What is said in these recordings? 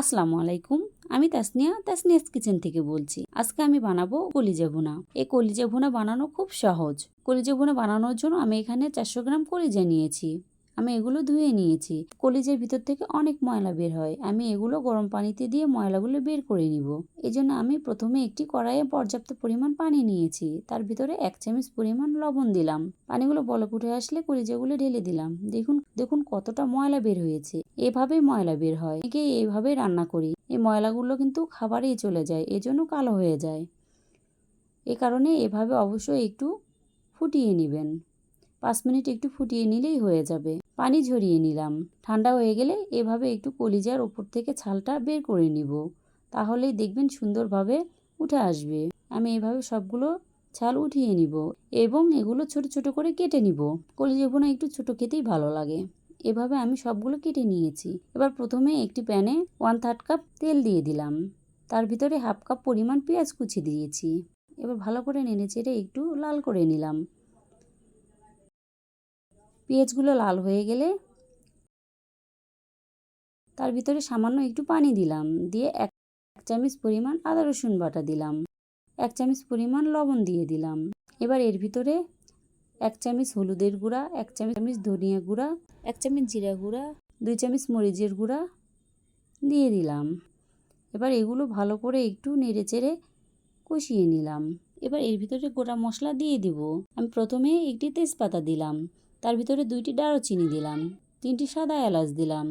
আসসালামু আলাইকুম, আমি তাসনিয়া, তাসনিয়াস কিচেন থেকে বলছি। আজকে আমি বানাবো কলিজা ভুনা। এই কলিজা ভুনা বানানো খুব সহজ। কলিজা ভুনা বানানোর জন্য আমি এখানে চারশো গ্রাম কলিজা নিয়েছি। আমি এগুলো ধুয়ে নিয়েছি। কলিজের ভিতর থেকে অনেক ময়লা বের হয়। আমি এগুলো গরম পানিতে দিয়ে ময়লাগুলো বের করে নিব। এই জন্য আমি প্রথমে একটি কড়াইয়ে পর্যাপ্ত পরিমাণ পানি নিয়েছি। তার ভিতরে এক চামচ পরিমাণ লবণ দিলাম। পানিগুলো বলক উঠে আসলে কলিজাগুলো ঢেলে দিলাম। দেখুন দেখুন কতটা ময়লা বের হয়েছে। এভাবেই ময়লা বের হয়। একে এইভাবেই রান্না করি। এই ময়লাগুলো কিন্তু খাবারেই চলে যায়। এজন্য কালো হয়ে যায়। এ কারণে এভাবে অবশ্যই একটু ফুটিয়ে নেবেন। পাঁচ মিনিট একটু ফুটিয়ে নিলেই হয়ে যাবে। পানি ঝরিয়ে নিলাম। ঠান্ডা হয়ে গেলে এভাবে একটু কলিজার ওপর থেকে ছালটা বের করে নিব। তাহলেই দেখবেন সুন্দরভাবে উঠে আসবে। আমি এভাবে সবগুলো ছাল উঠিয়ে নিব এবং এগুলো ছোট ছোট করে কেটে নিব। কলিজা বোনা একটু ছোট খেতেই ভালো লাগে। এভাবে আমি সবগুলো কেটে নিয়েছি। এবার প্রথমে একটি প্যানে ওয়ান থার্ড কাপ তেল দিয়ে দিলাম। তার ভিতরে হাফ কাপ পরিমাণ পেঁয়াজ কুচি দিয়েছি। এবার ভালো করে নেড়ে চেড়ে একটু লাল করে নিলাম। পেঁয়াজগুলো লাল হয়ে গেলে তার ভিতরে সামান্য একটু পানি দিলাম। দিয়ে এক চামচ পরিমাণ আদা, রসুন বাটা দিলাম। এক চামচ পরিমাণ লবণ দিয়ে দিলাম। এবার এর ভিতরে এক চামচ হলুদের গুঁড়া, এক চামচ ধনিয়া গুঁড়া, এক চামচ জিরা গুঁড়া, দুই চামচ মরিচের গুঁড়া দিয়ে দিলাম। এবার এগুলো ভালো করে একটু নেড়ে চেড়ে কষিয়ে নিলাম। এবার এর ভিতরে গোটা মশলা দিয়ে দিব। আমি প্রথমে একটি তেজপাতা দিলাম। তার ভিতরে দুইটি দারুচিনি দিলাম, তিনটি সাদা এলাচ দিলাম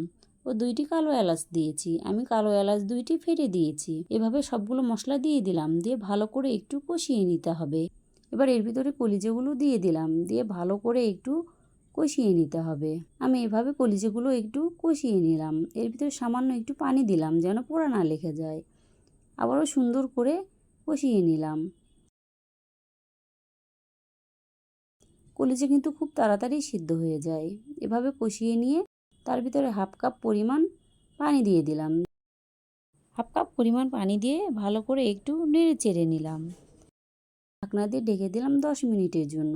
ও দুইটি কালো এলাচ দিয়েছি। আমি কালো এলাচ দুইটি ফেটে দিয়েছি। এভাবে সবগুলো মশলা দিয়ে দিলাম, দিয়ে ভালো করে একটু কষিয়ে নিতে হবে। এবার এর ভিতরে কলিজাগুলো দিয়ে দিলাম, দিয়ে ভালো করে একটু কষিয়ে নিতে হবে। আমি এভাবে কলিজাগুলো একটু কষিয়ে নিলাম। এর ভিতরে সামান্য একটু পানি দিলাম যেন পোড়া না লেগে যায়। আবারও সুন্দর করে কষিয়ে নিলাম। কলিজা কিন্তু খুব তাড়াতাড়ি সিদ্ধ হয়ে যায়। এভাবে কষিয়ে নিয়ে তার ভিতরে হাফ কাপ পরিমাণ পানি দিয়ে দিলাম। হাফ কাপ পরিমাণ পানি দিয়ে ভালো করে একটু নেড়ে চেড়ে নিলাম। ঢাকনা দিয়ে ঢেকে দিলাম দশ মিনিটের জন্য।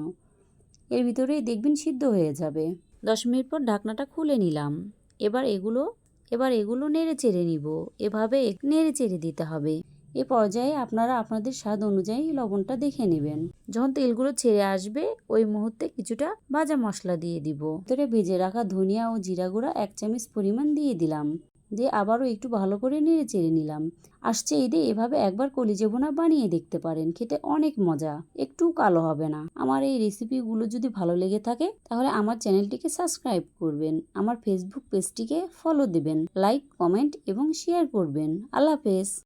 এর ভিতরেই দেখবেন সিদ্ধ হয়ে যাবে। দশ মিনিট পর ঢাকনাটা খুলে নিলাম। এবার এগুলো এবার এগুলো নেড়ে চেড়ে নিব। এভাবে নেড়ে চেড়ে দিতে হবে। এ পর্যায়ে আপনারা আপনাদের স্বাদ অনুযায়ী লবণটা দেখে নেবেন। যখন তেলগুলো ছেড়ে আসবে, ওই মুহূর্তে কিছুটা ভাজা মশলা দিয়ে দিব। ভিতরে ভেজে রাখা ধনিয়া ও জিরা গুঁড়া এক চামচ পরিমাণ দিয়ে দিলাম। দিয়ে আবারও একটু ভালো করে নেড়ে চেড়ে নিলাম। আসছে ঈদে এভাবে একবার কলিজে বোনা বানিয়ে দেখতে পারেন, খেতে অনেক মজা, একটু কালো হবে না। আমার এই রেসিপিগুলো যদি ভালো লেগে থাকে, তাহলে আমার চ্যানেলটিকে সাবস্ক্রাইব করবেন, আমার ফেসবুক পেজটিকে ফলো দেবেন, লাইক, কমেন্ট এবং শেয়ার করবেন। আল্লাহ হাফেজ।